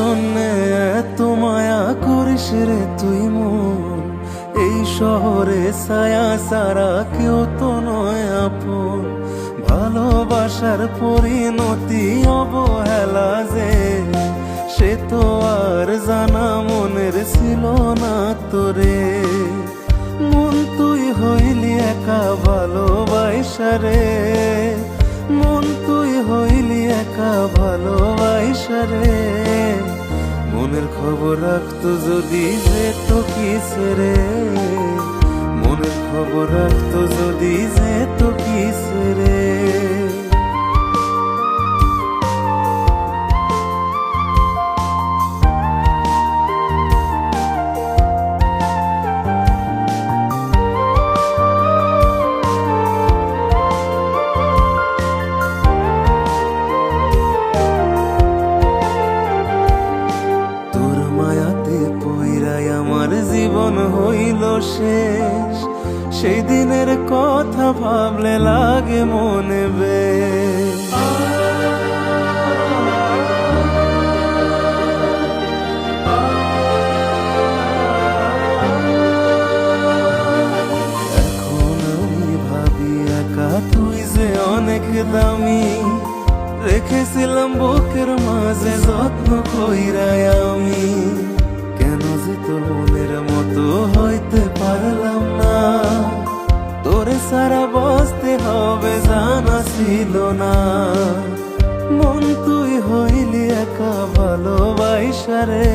জন্যে এত মায়া করিস রে তুই মন। এই শহরে ছায়া সারা কেউ তো নয় আপন। ভালোবাসার পরিণতি অবহেলা যে, সে তো আর জানা মনের ছিল না তোরে। মন তুই হইলি একা ভালোবাসারে মন তুই হইলি একা ভালোবাসারে মনের খবর রাখতো যদি যে তো কিসরে মনের খবর রাখতো যদি যে তো কিসরে হইল শেষ। সেই দিনের কথা ভাবলে লাগে মনে বেশ। দামি, রেখেছিলাম বুকের মাঝে যত্ন কইরাই আমি। তোর মনের মতো হইতে পারলাম না। তোরে সারা বসতে হবে জানা ছিল না। মন তুই হইলি একা ভালোবাসারে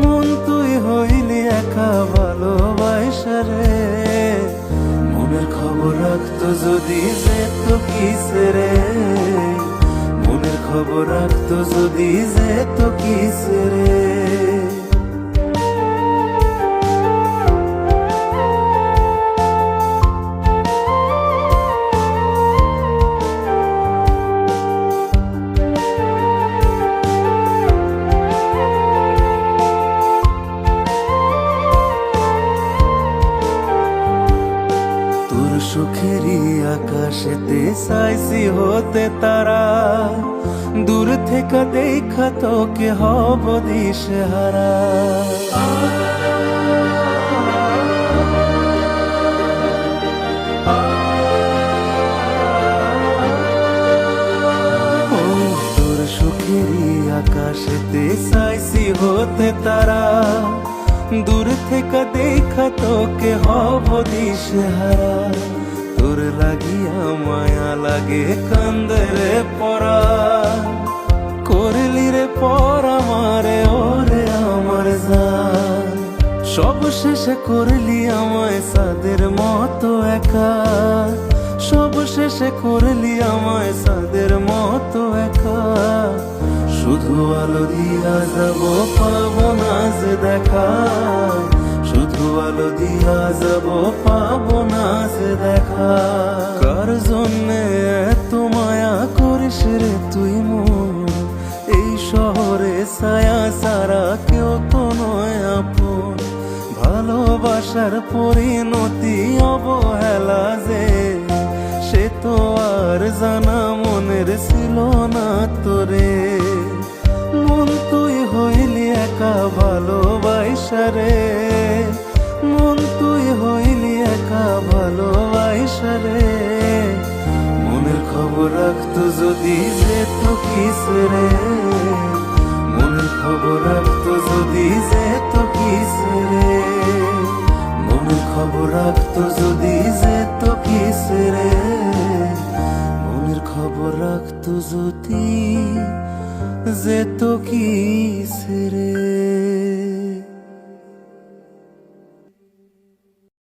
মন তুই হইলি একা ভালোবাসারে মনের খবর রাখতো যদি যেত কিসরে মনের খবর রাখতো যদি যেত কিসরে তোর সুখেরই আকাশেতে চাইছি হতে তারা। দূর থেকে দেখা তোকে হব দিশে হারা ও, তোর সুখেরই আকাশেতে চাইছি হতে তারা। দেখা তোকে হব দিশে হারা তোর লাগিয়া মায়া লাগে কান্দে রে পরা করলি রে পর আমারে ওরে আমার জান সব শেষে করলি আমায় সাদের মতো একা সব শেষে করলি আমায় সাদের মতো একা শুধু আলো দিয়া যাব পাবো না যে দেখা দিয়া যাব, পাবো না যে দেখা। কার জন্যে এত মায়া করিস রে তুই মন? এই শহরে ছায়া সারা কেউ তো নয় আপন। ভালোবাসার পরিণতি অবহেলা যে, সে তো আর জানা মনের ছিল না তোরে। মনের খবর রাখতো যদি যেত কিসরে। মনের খবর রাখতো যদি যেত কিসরে। মনের খবর রাখতো যদি যেত কিসরে। মনের খবর রাখতো যদি যেত কিসরে।